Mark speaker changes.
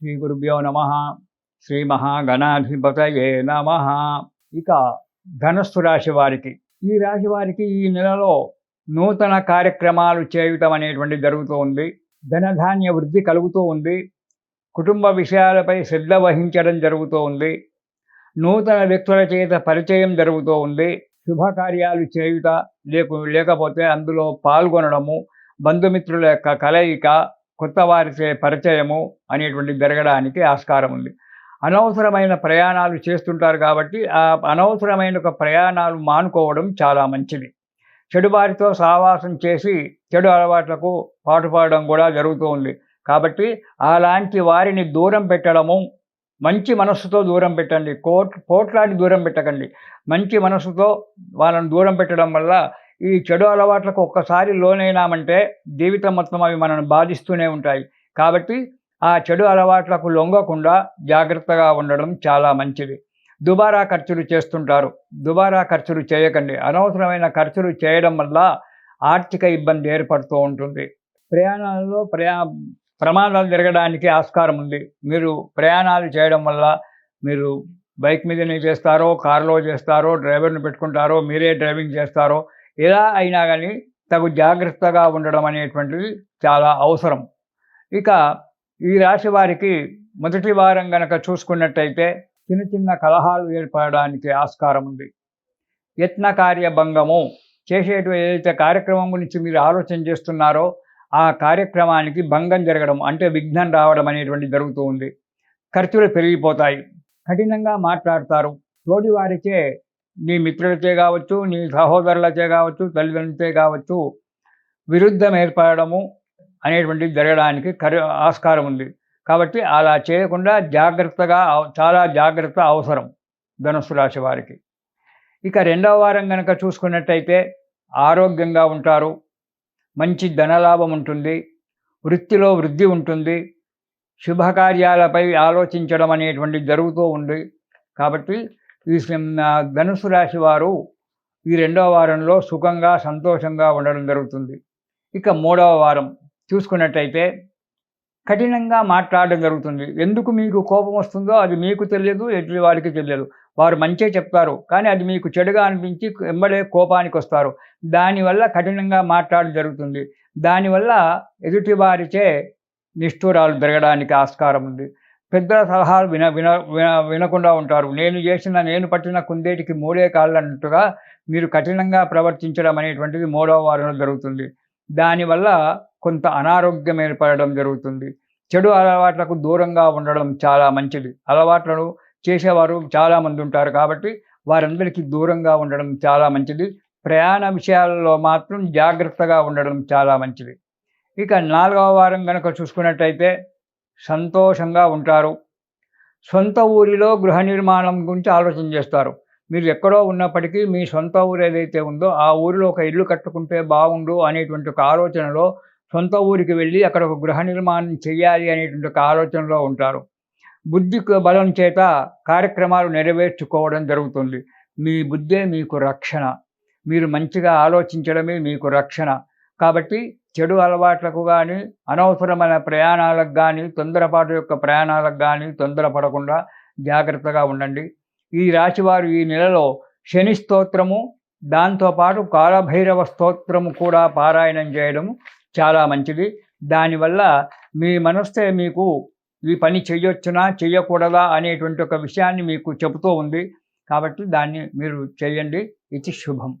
Speaker 1: శ్రీ గురుభ్యో నమ. శ్రీ మహాగణాధిపతయే నమ. ఇక ధనస్సు రాశి వారికి. ఈ రాశి వారికి ఈ నెలలో నూతన కార్యక్రమాలు చేయటం అనేటువంటి జరుగుతూ ఉంది. ధనధాన్య వృద్ధి కలుగుతూ ఉంది. కుటుంబ విషయాలపై శ్రద్ధ వహించడం జరుగుతూ ఉంది. నూతన వ్యక్తుల చేత పరిచయం జరుగుతూ ఉంది. శుభకార్యాలు చేయుట లేకు లేకపోతే అందులో పాల్గొనడము బంధుమిత్రుల యొక్క కలయిక కొత్త వారిచే పరిచయము అనేటువంటి జరగడానికి ఆస్కారం ఉంది. అనవసరమైన ప్రయాణాలు చేస్తుంటారు కాబట్టి ఆ అనవసరమైన ఒక ప్రయాణాలు మానుకోవడం చాలా మంచిది. చెడు వారితో సావాసం చేసి చెడు అలవాట్లకు పాటుపడడం కూడా జరుగుతూ ఉంది. కాబట్టి అలాంటి వారిని దూరం పెట్టడము మంచి మనస్సుతో దూరం పెట్టండి. కోట్ పోట్లాడి దూరం పెట్టకండి. మంచి మనస్సుతో వాళ్ళని దూరం పెట్టడం వల్ల ఈ చెడు అలవాట్లకు ఒక్కసారి లోనైనామంటే జీవితం మొత్తం అవి మనను బాధిస్తూనే ఉంటాయి. కాబట్టి ఆ చెడు అలవాట్లకు లొంగకుండా జాగ్రత్తగా ఉండడం చాలా మంచిది. దుబారా ఖర్చులు చేస్తుంటారు. దుబారా ఖర్చులు చేయకండి. అనవసరమైన ఖర్చులు చేయడం వల్ల ఆర్థిక ఇబ్బంది ఏర్పడుతూ ఉంటుంది. ప్రయాణాలలో ప్రయా ప్రమాదాలు జరగడానికి ఆస్కారం ఉంది. మీరు ప్రయాణాలు చేయడం వల్ల మీరు బైక్ మీదనే చేస్తారో కారులో చేస్తారో డ్రైవర్ని పెట్టుకుంటారో మీరే డ్రైవింగ్ చేస్తారో ఎలా అయినా కానీ తగు జాగ్రత్తగా ఉండడం అనేటువంటిది చాలా అవసరం. ఇక ఈ రాశి వారికి మొదటి వారం గనక చూసుకున్నట్టయితే చిన్న చిన్న కలహాలు ఏర్పడడానికి ఆస్కారం ఉంది. యత్న కార్యభంగము చేసేటు ఏదైతే కార్యక్రమం గురించి మీరు ఆలోచన చేస్తున్నారో ఆ కార్యక్రమానికి భంగం జరగడం అంటే విఘ్నం రావడం అనేటువంటి జరుగుతూ ఉంది. ఖర్చులు పెరిగిపోతాయి. కఠినంగా మాట్లాడతారు. తోటి వారిచే నీ మిత్రులచే కావచ్చు నీ సహోదరులచే కావచ్చు తల్లిదండ్రులచే కావచ్చు విరుద్ధం ఏర్పడము అనేటువంటిది జరగడానికి కరి ఆస్కారం ఉంది. కాబట్టి అలా చేయకుండా జాగ్రత్తగా చాలా జాగ్రత్త అవసరం ధనుసు రాశి వారికి. ఇక రెండవ వారం కనుక చూసుకున్నట్టయితే ఆరోగ్యంగా ఉంటారు మంచి ధనలాభం ఉంటుంది వృత్తిలో వృద్ధి ఉంటుంది శుభకార్యాలపై ఆలోచించడం అనేటువంటిది జరుగుతూ ఉంది. కాబట్టి ఈ ధనుసు రాశి వారు ఈ రెండవ వారంలో సుఖంగా సంతోషంగా ఉండడం జరుగుతుంది. ఇక మూడవ వారం చూసుకున్నట్టయితే కఠినంగా మాట్లాడడం జరుగుతుంది. ఎందుకు మీకు కోపం వస్తుందో అది మీకు తెలియదు ఎదుటి వారికి తెలియదు. వారు మంచే చెప్తారు కానీ అది మీకు చెడుగా అనిపించి ఎంబడే కోపానికి వస్తారు. దానివల్ల కఠినంగా మాట్లాడడం జరుగుతుంది. దానివల్ల ఎదుటి వారిచే నిష్ఠూరాలు జరగడానికి ఆస్కారం ఉంది. పెద్దల సలహాలు విన విన వినకుండా ఉంటారు. నేను చేసిన నేను పట్టిన కుందేటికి మూడే కాళ్ళు అన్నట్టుగా మీరు కఠినంగా ప్రవర్తించడం అనేటువంటిది మూడవ వారంలో జరుగుతుంది. దానివల్ల కొంత అనారోగ్యం ఏర్పడడం జరుగుతుంది. చెడు అలవాట్లకు దూరంగా ఉండడం చాలా మంచిది. అలవాట్లను చేసేవారు చాలామంది ఉంటారు కాబట్టి వారందరికీ దూరంగా ఉండడం చాలా మంచిది. ప్రయాణ విషయాలలో మాత్రం జాగ్రత్తగా ఉండడం చాలా మంచిది. ఇక నాలుగవ వారం కనుక చూసుకున్నట్టయితే సంతోషంగా ఉంటారు. సొంత ఊరిలో గృహ నిర్మాణం గురించి ఆలోచన చేస్తారు. మీరు ఎక్కడో ఉన్నప్పటికీ మీ సొంత ఊరు ఏదైతే ఉందో ఆ ఊరిలో ఒక ఇల్లు కట్టుకుంటే బాగుండు అనేటువంటి ఒక ఆలోచనలో సొంత ఊరికి వెళ్ళి అక్కడ ఒక గృహ నిర్మాణం చేయాలి అనేటువంటి ఒక ఆలోచనలో ఉంటారు. బుద్ధి బలం చేత కార్యక్రమాలు నెరవేర్చుకోవడం జరుగుతుంది. మీ బుద్ధే మీకు రక్షణ. మీరు మంచిగా ఆలోచించడమే మీకు రక్షణ. కాబట్టి చెడు అలవాట్లకు కానీ అనవసరమైన ప్రయాణాలకు కానీ తొందరపాటు యొక్క ప్రయాణాలకు కానీ తొందరపడకుండా జాగ్రత్తగా ఉండండి. ఈ రాశివారు ఈ నెలలో శని స్తోత్రము దాంతోపాటు కాలభైరవ స్తోత్రము కూడా పారాయణం చేయడం చాలా మంచిది. దానివల్ల మీ మనస్తే మీకు ఈ పని చేయొచ్చునా చేయకూడదా అనేటువంటి ఒక విషయాన్ని మీకు చెబుతూ ఉంది. కాబట్టి దాన్ని మీరు చేయండి. ఇది శుభం.